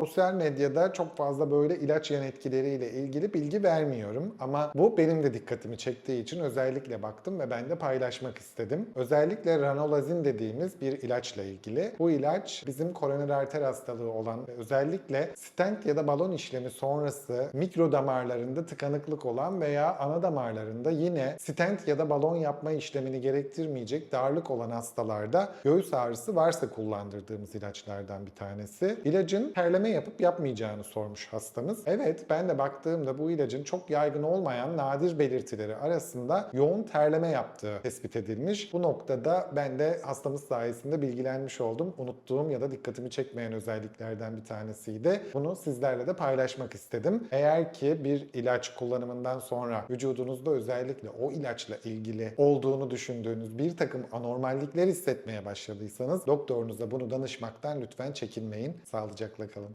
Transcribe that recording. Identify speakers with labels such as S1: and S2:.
S1: Sosyal medyada çok fazla böyle ilaç yan etkileriyle ilgili bilgi vermiyorum ama bu benim de dikkatimi çektiği için özellikle baktım ve ben de paylaşmak istedim. Özellikle ranolazin dediğimiz bir ilaçla ilgili. Bu ilaç bizim koroner arter hastalığı olan özellikle stent ya da balon işlemi sonrası mikro damarlarında tıkanıklık olan veya ana damarlarında yine stent ya da balon yapma işlemini gerektirmeyecek darlık olan hastalarda göğüs ağrısı varsa kullandırdığımız ilaçlardan bir tanesi. İlacın terleme yapıp yapmayacağını sormuş hastamız. Evet ben de baktığımda bu ilacın çok yaygın olmayan nadir belirtileri arasında yoğun terleme yaptığı tespit edilmiş. Bu noktada ben de hastamız sayesinde bilgilenmiş oldum. Unuttuğum ya da dikkatimi çekmeyen özelliklerden bir tanesiydi. Bunu sizlerle de paylaşmak istedim. Eğer ki bir ilaç kullanımından sonra vücudunuzda özellikle o ilaçla ilgili olduğunu düşündüğünüz bir takım anormallikler hissetmeye başladıysanız doktorunuza bunu danışmaktan lütfen çekinmeyin. Sağlıcakla kalın.